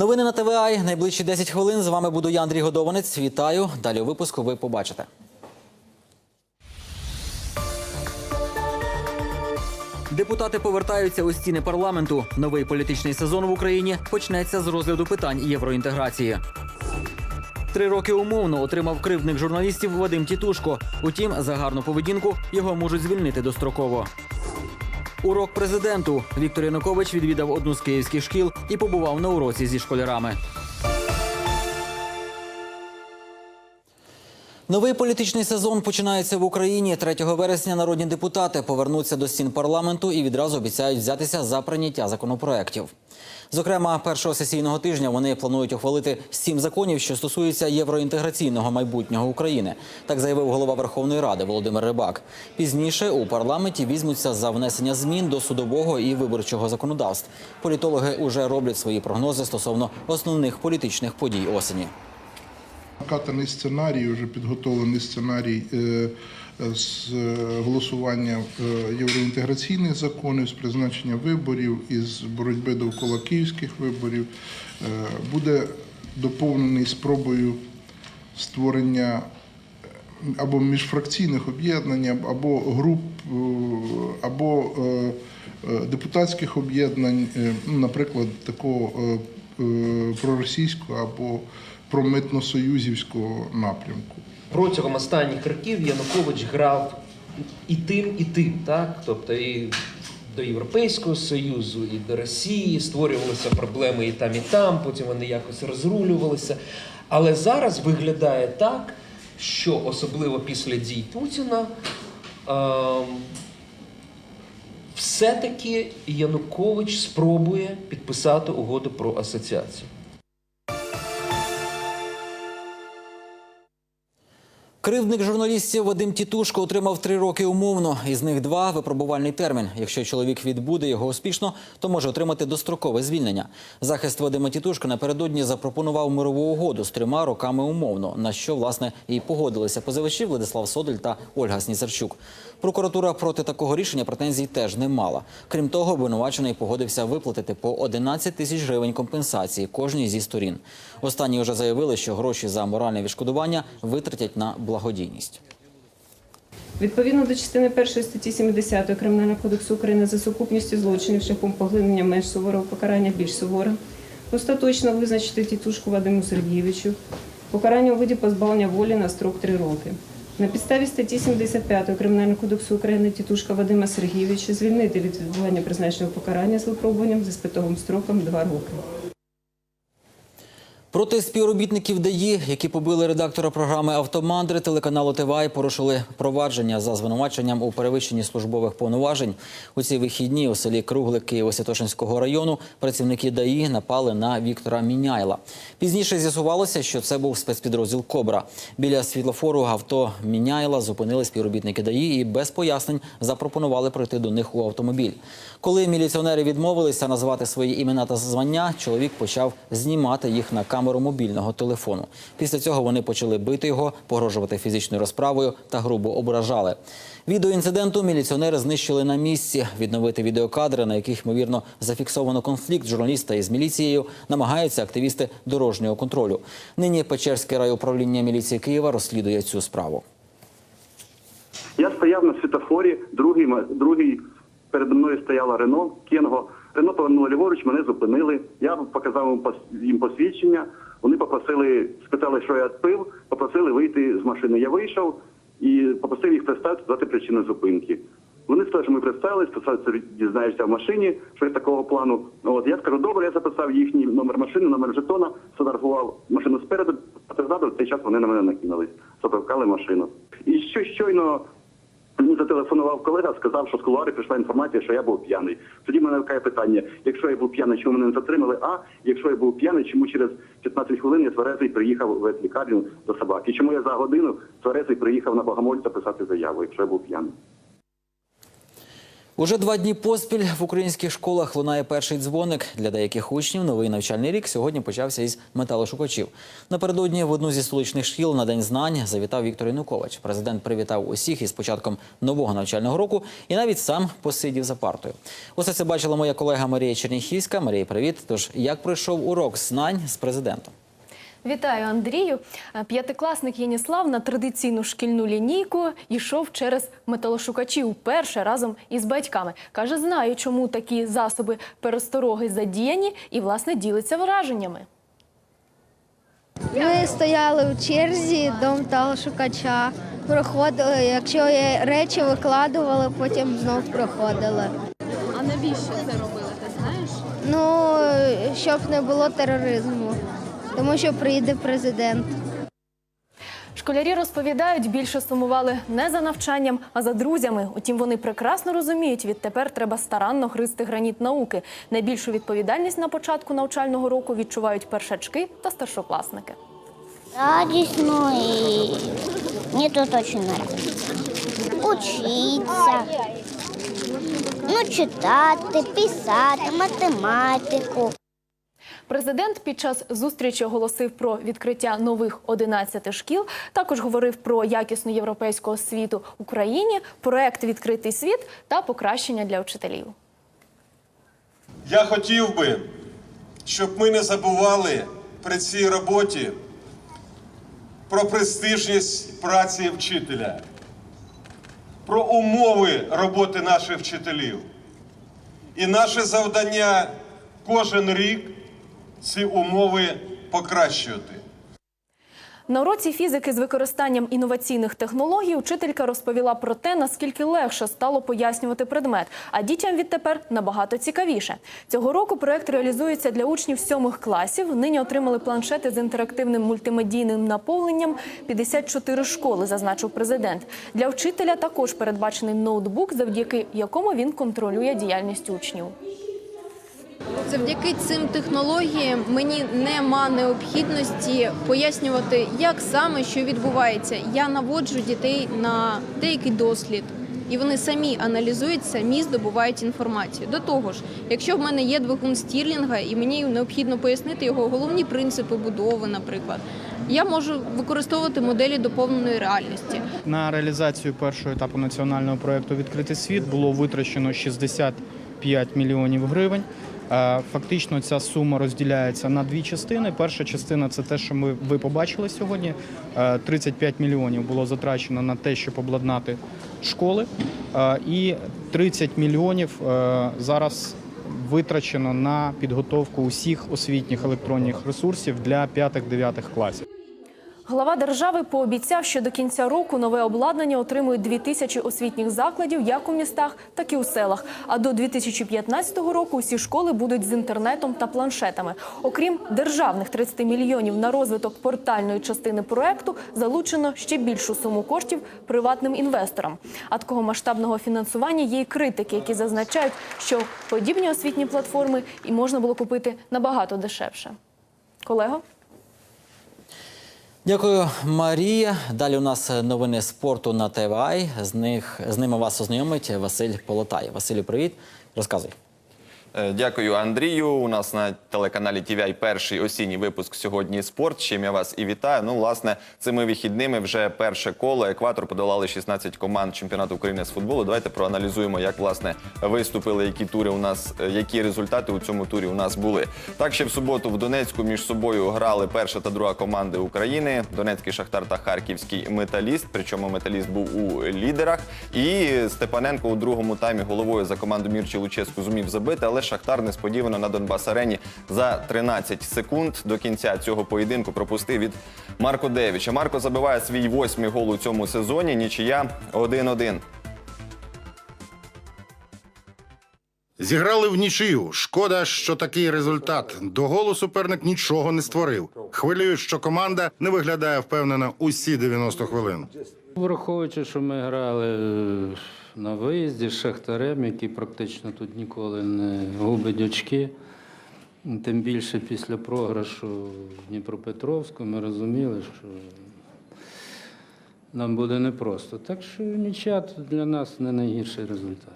Новини на ТВА. Найближчі 10 хвилин. З вами буду я, Андрій Годованець. Вітаю. Далі у випуску ви побачите. Депутати повертаються у стіни парламенту. Новий політичний сезон в Україні почнеться з розгляду питань євроінтеграції. Три роки умовно отримав кривдник журналістів Вадим Тітушко. Утім, за гарну поведінку його можуть звільнити достроково. Урок президенту Віктор Янукович відвідав одну з київських шкіл і побував на уроці зі школярами. Новий політичний сезон починається в Україні. 3 вересня народні депутати повернуться до стін парламенту і відразу обіцяють взятися за прийняття законопроєктів. Зокрема, першого сесійного тижня вони планують ухвалити сім законів, що стосуються євроінтеграційного майбутнього України. Так заявив голова Верховної Ради Володимир Рибак. Пізніше у парламенті візьмуться за внесення змін до судового і виборчого законодавств. Політологи уже роблять свої прогнози стосовно основних політичних подій осені. Накатаний сценарій, вже підготовлений сценарій е, з е, голосування е, євроінтеграційних законів, з призначення виборів із боротьби довкола київських виборів, е, буде доповнений спробою створення або міжфракційних об'єднань, або груп, або депутатських об'єднань, ну, наприклад, такого проросійського або промитно-союзівського напрямку. Протягом останніх років Янукович грав і тим, і тим, так? Тобто і до Європейського Союзу, і до Росії створювалися проблеми і там, і там, потім вони якось розрулювалися. Але зараз виглядає так, що особливо після дій Путіна ем, все-таки Янукович спробує підписати угоду про асоціацію. Кривдник журналістів Вадим Тітушко отримав три роки умовно. Із них два випробувальний термін. Якщо чоловік відбуде його успішно, то може отримати дострокове звільнення. Захист Вадима Тітушка напередодні запропонував мирову угоду з трьома роками умовно, на що власне і погодилися позивачі Владислав Содоль та Ольга Сніцарчук. Прокуратура проти такого рішення претензій теж не мала. Крім того, обвинувачений погодився виплатити по 11 тисяч гривень компенсації кожній зі сторін. Останні вже заявили, що гроші за моральне відшкодування витратять на благодійність. Відповідно до частини 1 статті 70 Кримінального кодексу України за сукупністю злочинів шляхом поглинення менш суворого покарання більш суворе, остаточно визначити тітушку Вадиму Сергійовичу покарання у виді позбавлення волі на строк 3 роки. На підставі статті 75 Кримінального кодексу України тітушка Вадима Сергійовича звільнити від відбування призначеного покарання з випробуванням за спитовим строком 2 роки. Проти співробітників ДАІ, які побили редактора програми Автомандри телеканалу ТВА, порушили провадження за звинуваченням у перевищенні службових повноважень. У ці вихідні у селі Круглики Києво-Святошинського району працівники ДАІ напали на Віктора Міняйла. Пізніше з'ясувалося, що це був спецпідрозділ Кобра. Біля світлофору авто Міняйла зупинили співробітники ДАІ і без пояснень запропонували пройти до них у автомобіль. Коли міліціонери відмовилися назвати свої імена та звання, чоловік почав знімати їх на камеру мобільного телефону. Після цього вони почали бити його, погрожувати фізичною розправою та грубо ображали. Відео інциденту міліціонери знищили на місці. Відновити відеокадри, на яких ймовірно зафіксовано конфлікт журналіста із міліцією, намагаються активісти дорожнього контролю. Нині Печерське райуправління міліції Києва розслідує цю справу. Я стояв на світофорі, другий, другий передо мною стояла Рено Кенго. Рено повернуло ліворуч, мене зупинили. Я показав їм посвідчення. Вони попросили, спитали, що я пив, попросили вийти з машини. Я вийшов і попросив їх представити, дати причину зупинки. Вони сказали, що ми представились, сказали, це дізнаєшся в машині, що є такого плану. От я скажу, добре, я записав їхній номер машини, номер жетона, сфотографував машину спереду, а ззаду в цей час вони на мене накинулись, затовкали машину. І що щойно Мені зателефонував колега, сказав, що з кулуари прийшла інформація, що я був п'яний. Тоді мене виникає питання: якщо я був п'яний, чому мене не затримали? А якщо я був п'яний, чому через 15 хвилин я тверезий приїхав в лікарню до собаки? Чому я за годину тверезий приїхав на Богомольця писати заяву, якщо я був п'яний? Уже два дні поспіль в українських школах лунає перший дзвоник. Для деяких учнів новий навчальний рік сьогодні почався із металошукачів. Напередодні в одну зі столичних шкіл на День знань завітав Віктор Янукович. Президент привітав усіх із початком нового навчального року і навіть сам посидів за партою. Усе це бачила моя колега Марія Черніхівська. Марія, привіт. Тож як пройшов урок знань з президентом? Вітаю, Андрію. Е, П'ятикласник Єніслав на традиційну шкільну лінійку йшов через металошукачі вперше разом із батьками. Каже, знаю, чому такі засоби перестороги задіяні, і власне ділиться враженнями. Ми стояли в черзі до металошукача, проходили, якщо є речі викладували, потім знов проходили. А навіщо це робили, ти знаєш? Ну, щоб не було тероризму, тому що прийде президент. Школярі розповідають, більше сумували не за навчанням, а за друзями. Утім, вони прекрасно розуміють, відтепер треба старанно гризти граніт науки. Найбільшу відповідальність на початку навчального року відчувають першачки та старшокласники. радостно и мне тут очень нравится. Учиться, ну, читати, писати, математику. Президент під час зустрічі оголосив про відкриття нових 11 шкіл. Також говорив про якісну європейську освіту Україні, проект Відкритий світ та покращення для вчителів. Я хотів би, щоб ми не забували при цій роботі про престижність праці вчителя, про умови роботи наших вчителів. І наше завдання кожен рік ці умови покращувати. На уроці фізики з використанням інноваційних технологій учителька розповіла про те, наскільки легше стало пояснювати предмет, а дітям відтепер набагато цікавіше. Цього року проект реалізується для учнів сьомих класів. Нині отримали планшети з інтерактивним мультимедійним наповненням 54 школи, зазначив президент. Для вчителя також передбачений ноутбук, завдяки якому він контролює діяльність учнів. Завдяки цим технологіям мені нема необхідності пояснювати, як саме що відбувається. Я наводжу дітей на деякий дослід. І вони самі аналізують, самі здобувають інформацію. До того ж, якщо в мене є двигун стірлінга і мені необхідно пояснити його головні принципи будови, наприклад, я можу використовувати моделі доповненої реальності. На реалізацію першого етапу національного проєкту Відкритий світ було витрачено 65 мільйонів гривень. Фактично ця сума розділяється на дві частини. Перша частина це те, що ми ви побачили сьогодні. Е, 35 мільйонів було затрачено на те, щоб обладнати школи, і 30 мільйонів зараз витрачено на підготовку усіх освітніх електронних ресурсів для 5-9 класів. Глава держави пообіцяв, що до кінця року нове обладнання отримують 2 тисячі освітніх закладів як у містах, так і у селах. А до 2015 року усі школи будуть з інтернетом та планшетами. Окрім державних 30 мільйонів на розвиток портальної частини проекту, залучено ще більшу суму коштів приватним інвесторам. А такого масштабного фінансування є й критики, які зазначають, що подібні освітні платформи і можна було купити набагато дешевше. Колего? Дякую, Марія. Далі у нас новини спорту на ТВА. З них з ними вас ознайомить Василь Полотай. Василю, привіт. Розказуй. Е, Дякую, Андрію. У нас на телеканалі TVI перший осінній випуск сьогодні спорт. Чим я вас і вітаю. Ну, власне, цими вихідними вже перше коло. Екватор подолали 16 команд чемпіонату України з футболу. Давайте проаналізуємо, як власне виступили, які тури у нас, е, які результати у цьому турі у нас були. Так, ще в суботу в Донецьку між собою грали перша та друга команди України. Донецький Шахтар та Харківський металіст. Причому металіст був у лідерах. І Степаненко у другому таймі головою за команду Мірчі Луческу зумів забити, але Шахтар несподівано на Донбас Арені за 13 секунд до кінця цього поєдинку пропустив від Марко Девіча. Марко забиває свій восьмий гол у цьому сезоні. Нічия 1-1. Зіграли в нічию. Шкода, що такий результат. До голу суперник нічого не створив. Хвилюють, що команда не виглядає впевнено усі 90 хвилин. Враховуючи, що ми грали на виїзді з Шахтарем, який практично тут ніколи не губить очки. Тим більше після програшу в Дніпропетровську ми розуміли, що нам буде непросто. Так що нічия для нас не найгірший результат.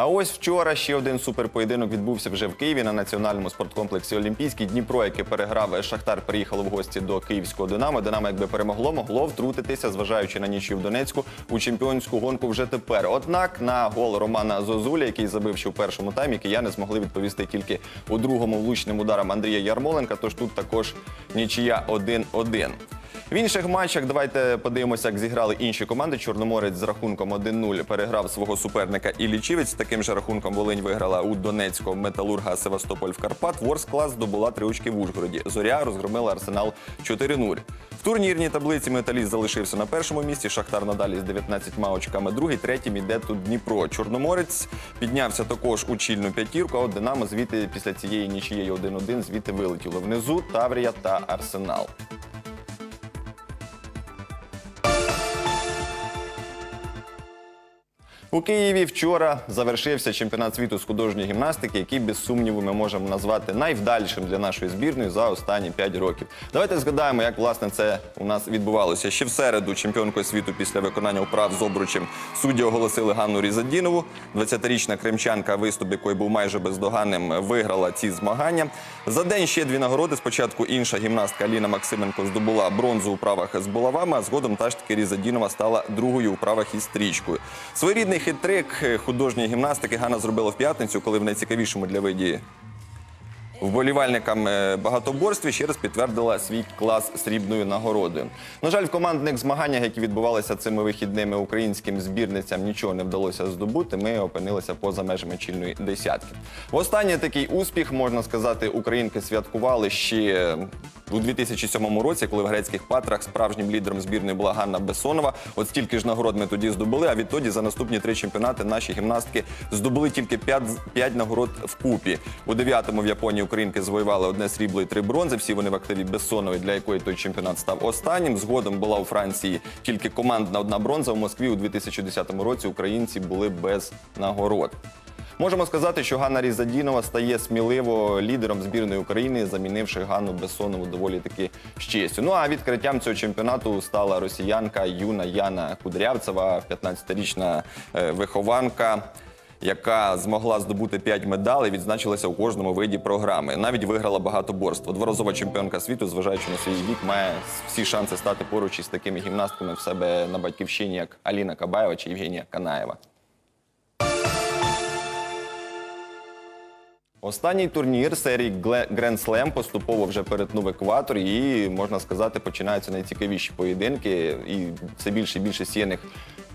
А ось вчора ще один суперпоєдинок відбувся вже в Києві на національному спорткомплексі Олімпійський. Дніпро, яке переграв Шахтар, приїхало в гості до київського Динамо. Динамо, якби перемогло, могло втрутитися, зважаючи на нічию в Донецьку у чемпіонську гонку вже тепер. Однак на гол Романа Зозуля, який забив ще у першому таймі, кияни змогли відповісти тільки у другому влучним ударом Андрія Ярмоленка. Тож тут також нічия 1-1. В інших матчах давайте подивимося, як зіграли інші команди. Чорноморець з рахунком 1-0 переграв свого суперника Іллічівець. З таким же рахунком Волинь виграла у Донецького металурга Севастополь в Карпат. Ворсклас здобула три очки в Ужгороді. Зоря розгромила Арсенал 4-0. В турнірній таблиці металіст залишився на першому місці. Шахтар надалі з 19 очками. Другий, третім іде тут Дніпро. Чорноморець піднявся також у чільну п'ятірку. А от Динамо звідти після цієї нічієї 1-1 звідти вилетіло. Внизу Таврія та Арсенал. У Києві вчора завершився чемпіонат світу з художньої гімнастики, який без сумніву ми можемо назвати найвдалішим для нашої збірної за останні 5 років. Давайте згадаємо, як власне це у нас відбувалося. Ще в середу чемпіонкою світу після виконання вправ з обручем судді оголосили Ганну Різадінову. 20-річна кримчанка, виступ якої був майже бездоганним, виграла ці змагання. За день ще дві нагороди. Спочатку інша гімнастка Аліна Максименко здобула бронзу у правах з булавами, а згодом та ж таки Різадінова стала другою у правах із стрічкою. Своєрідний хитрик е, художньої гімнастики Ганна зробила в п'ятницю, коли в найцікавішому для виді вболівальникам е, багатоборстві ще раз підтвердила свій клас срібною нагородою. На жаль, в командних змаганнях, які відбувалися цими вихідними українським збірницям, нічого не вдалося здобути. Ми опинилися поза межами чільної десятки. Останній такий успіх можна сказати, українки святкували ще у 2007 році, коли в грецьких патрах справжнім лідером збірної була Ганна Бесонова. От стільки ж нагород ми тоді здобули. А відтоді за наступні три чемпіонати наші гімнастки здобули тільки 5, 5 нагород вкупі. У дев'ятому в Японії українки завоювали одне срібло і три бронзи. Всі вони в активі Бессонової, для якої той чемпіонат став останнім. Згодом була у Франції тільки командна одна бронза. У Москві у 2010 році українці були без нагород. Можемо сказати, що Ганна Різадінова стає сміливо лідером збірної України, замінивши Ганну Бессонову доволі таки з честю. Ну а відкриттям цього чемпіонату стала росіянка юна Яна Кудрявцева, 15-річна е, вихованка. Яка змогла здобути 5 медалей, відзначилася у кожному виді програми. Навіть виграла багатоборство. Дворазова чемпіонка світу, зважаючи на свій вік, має всі шанси стати поруч із такими гімнастками в себе на батьківщині, як Аліна Кабаєва чи Євгенія Канаєва. Останній турнір серії Grand Slam поступово вже перетнув екватор, і можна сказати, починаються найцікавіші поєдинки. І все більше і більше сіяних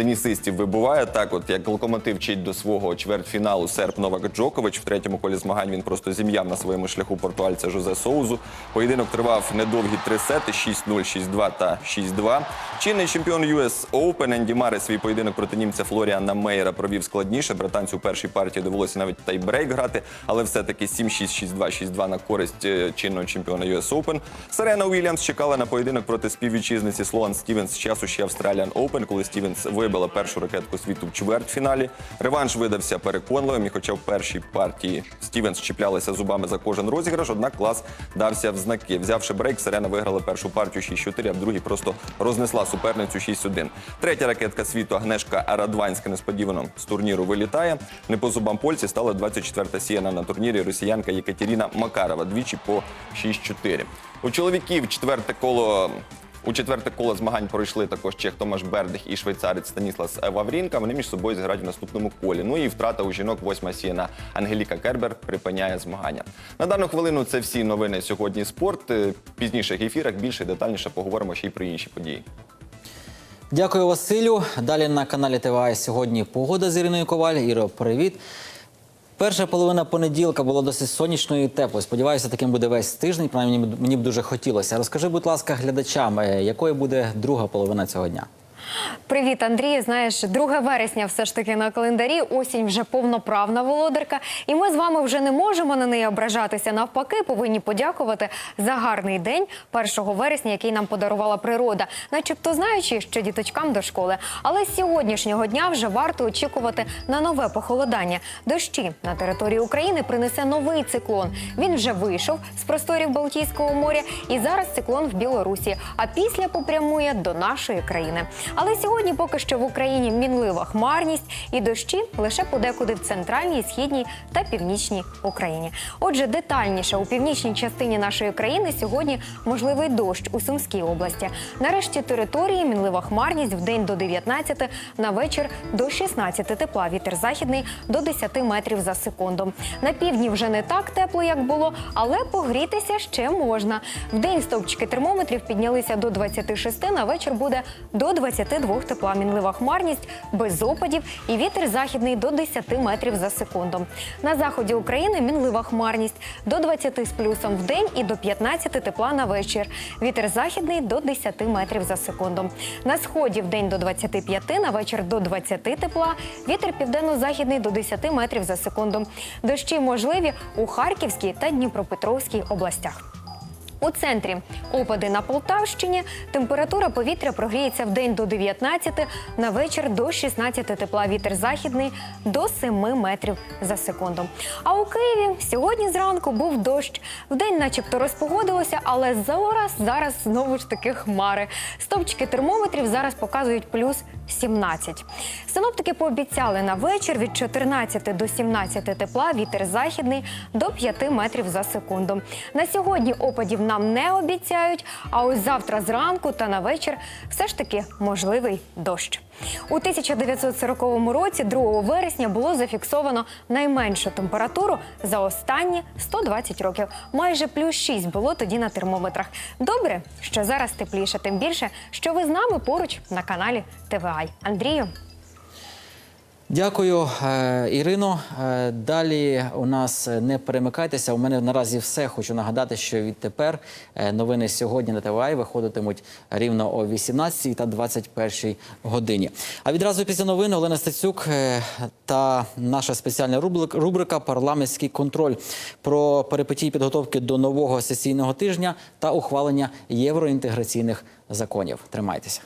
тенісистів вибуває. Так, от як локомотив вчить до свого чвертьфіналу серб Новак Джокович. В третьому колі змагань він просто зім'яв на своєму шляху портуальця Жозе Соузу. Поєдинок тривав недовгі три сети: 6-0, 6-2 та 6-2. Чинний чемпіон US Open Енді Маре свій поєдинок проти німця Флоріана Мейера провів складніше. Британцю у першій партії довелося навіть тайбрейк грати, але все-таки 7-6, 6-2, 6-2 на користь е, чинного чемпіона US Open. Серена Уільямс чекала на поєдинок проти співвітчизниці Слоан Стівенс з часу ще Australian Open, коли Стівенс вибила першу ракетку світу в чвертьфіналі. Реванш видався переконливим, і хоча в першій партії Стівенс чіплялися зубами за кожен розіграш, однак клас дався в знаки. Взявши брейк, Серена виграла першу партію 6-4, а в другій просто рознесла суперницю 6-1. Третя ракетка світу Агнешка Арадванська несподівано з турніру вилітає. Не по зубам польці стала 24-та сіяна на турнірі росіянка Єкатеріна Макарова двічі по 6-4. У чоловіків четверте коло. У четверте коло змагань пройшли також чех Томаш Бердих і швейцарець Станіслас Ваврінка. Вони між собою зіграють в наступному колі. Ну і втрата у жінок восьма сіяна Ангеліка Кербер припиняє змагання. На дану хвилину це всі новини сьогодні. Спорт Е, пізніших ефірах більше і детальніше поговоримо ще й про інші події. Дякую, Василю. Далі на каналі ТВА сьогодні погода з Іриною Коваль. Іро, привіт. Перша половина понеділка була досить сонячною і теплою. Сподіваюся, таким буде весь тиждень. Принаймні, мені б дуже хотілося. Розкажи, будь ласка, глядачам, е, якою буде друга половина цього дня? Привіт, Андрій. Знаєш, 2 вересня все ж таки на календарі. Осінь вже повноправна володарка. І ми з вами вже не можемо на неї ображатися. Навпаки, повинні подякувати за гарний день 1 вересня, який нам подарувала природа, начебто знаючи, що діточкам до школи. Але з сьогоднішнього дня вже варто очікувати на нове похолодання. Дощі на території України принесе новий циклон. Він вже вийшов з просторів Балтійського моря, і зараз циклон в Білорусі. А після попрямує до нашої країни. Але сьогодні поки що в Україні мінлива хмарність і дощі лише подекуди в центральній, східній та північній Україні. Отже, детальніше у північній частині нашої країни сьогодні можливий дощ у Сумській області. Нарешті території мінлива хмарність в день до 19, на вечір до 16 тепла. Вітер західний до 10 метрів за секунду. На півдні вже не так тепло, як було, але погрітися ще можна. В день стовпчики термометрів піднялися до 26, на вечір буде до 22 тепла. Мінлива хмарність без опадів і вітер західний до 10 метрів за секунду. На заході України мінлива хмарність до 20 з плюсом в день і до 15 тепла на вечір. Вітер західний до 10 метрів за секунду. На сході в день до 25, на вечір до 20 тепла. Вітер південно-західний до 10 метрів за секунду. Дощі можливі у Харківській та Дніпропетровській областях. У центрі опади на Полтавщині. Температура повітря прогріється в день до 19, на вечір до 16 тепла. Вітер західний до 7 метрів за секунду. А у Києві сьогодні зранку був дощ. Вдень, начебто, розпогодилося, але зараз зараз знову ж таки хмари. Стопчики термометрів зараз показують плюс 17. Синоптики пообіцяли на вечір від 14 до 17 тепла. Вітер західний до 5 метрів за секунду. На сьогодні опадів нам не обіцяють. А ось завтра зранку та на вечір все ж таки можливий дощ. У 1940 році, 2 вересня, було зафіксовано найменшу температуру за останні 120 років. Майже плюс 6 було тоді на термометрах. Добре, що зараз тепліше, тим більше, що ви з нами поруч на каналі ТВАЙ. Андрію. Дякую, е, Ірино. Е, Далі у нас е, не перемикайтеся. У мене наразі все. Хочу нагадати, що відтепер новини сьогодні на ТВА виходитимуть рівно о 18 та 21 годині. А відразу після новин Олена Стецюк та наша спеціальна рубрик- рубрика Парламентський контроль про перипетії підготовки до нового сесійного тижня та ухвалення євроінтеграційних законів. Тримайтеся.